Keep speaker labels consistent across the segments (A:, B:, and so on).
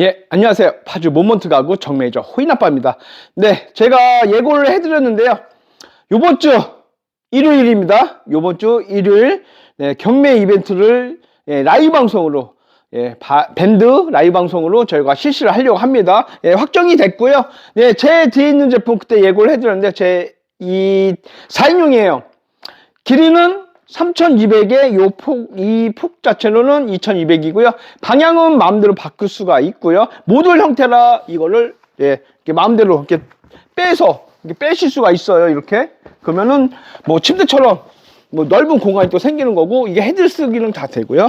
A: 예, 안녕하세요. 파주 모먼트 가구 정매니저 호인아빠입니다. 네, 제가 예고를 해드렸는데요. 요번 주 일요일입니다. 요번 주 일요일 네, 경매 이벤트를 예, 라이브 방송으로 예, 바- 밴드 라이브 방송으로 저희가 실시를 하려고 합니다. 예, 확정이 됐고요. 네, 제 뒤에 있는 제품 그때 예고를 해드렸는데 제 이 4인용이에요. 길이는 3200에 요 폭, 이 폭 자체로는 2200이고요. 방향은 마음대로 바꿀 수가 있고요. 모듈 형태라 이거를, 예, 이렇게 마음대로 이렇게 빼서, 이렇게 빼실 수가 있어요. 이렇게. 그러면은 뭐 침대처럼 뭐 넓은 공간이 또 생기는 거고, 이게 헤드 쓰기는 다 되고요.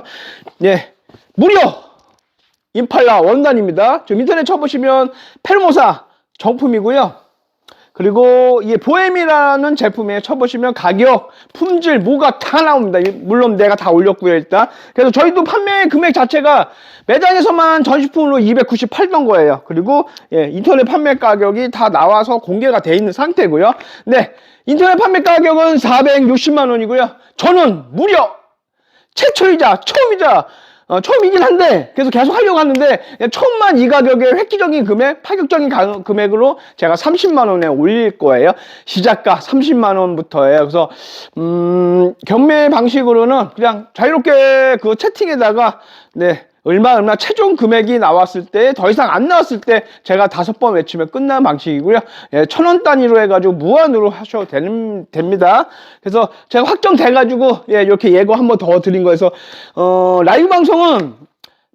A: 예. 무려! 임팔라 원단입니다. 지금 인터넷 쳐보시면 페르모사 정품이고요. 그리고 이 보엠이라는 제품에 쳐보시면 가격, 품질, 뭐가 다 나옵니다. 이- 물론 내가 다 올렸고요, 일단. 그래서 저희도 판매 금액 자체가 매장에서만 전시품으로 298던 거예요. 그리고 예, 인터넷 판매 가격이 다 나와서 공개가 돼 있는 상태고요. 네, 인터넷 판매 가격은 460만 원이고요. 저는 무려 최초이자 처음이자 어, 처음이긴 한데 그래서 계속 하려고 하는데 처음만 이 가격에 획기적인 금액, 파격적인 가- 금액으로 제가 30만 원에 올릴 거예요. 시작가 30만 원부터예요. 그래서 음, 경매 방식으로는 그냥 자유롭게 그 채팅에다가 네. 얼마 얼마 최종 금액이 나왔을 때 더 이상 안 나왔을 때 제가 다섯 번 외치면 끝나는 방식이고요. 예, 천 원 단위로 해가지고 무한으로 하셔도 되는, 됩니다. 그래서 제가 확정돼가지고 예, 이렇게 예고 한 번 더 드린 거에서 어, 라이브 방송은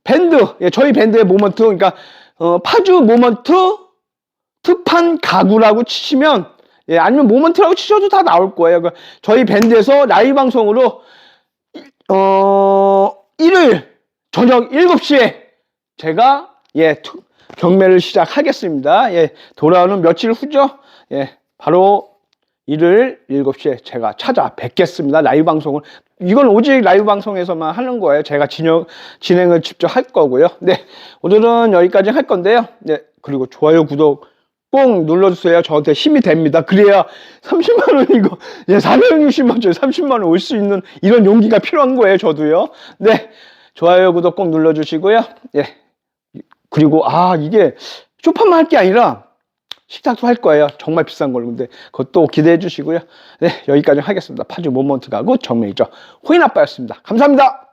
A: 밴드 예, 저희 밴드의 모먼트 그러니까 어, 파주 모먼트 특판 가구라고 치시면 예, 아니면 모먼트라고 치셔도 다 나올 거예요. 그 저희 밴드에서 라이브 방송으로 어, 일요일 저녁 7시에 제가 예, 투- 경매를 시작하겠습니다. 예, 돌아오는 며칠 후죠. 예, 바로 일요일 7시에 제가 찾아뵙겠습니다. 라이브 방송을. 이건 오직 라이브 방송에서만 하는 거예요. 제가 진행, 진행을 직접 할 거고요. 네, 오늘은 여기까지 할 건데요. 네, 그리고 좋아요, 구독 꼭 눌러주세요. 저한테 힘이 됩니다. 그래야 30만 원이고, 예, 460만 원, 30만 원 올 수 있는 이런 용기가 필요한 거예요. 저도요. 네, 좋아요, 구독 꼭 눌러주시고요. 예, 그리고 아 이게 쇼파만 할 게 아니라 식탁도 할 거예요. 정말 비싼 걸로. 근데 그것도 기대해 주시고요. 네, 여기까지 하겠습니다. 파주 모먼트 가고 정메이저 호인 아빠였습니다. 감사합니다.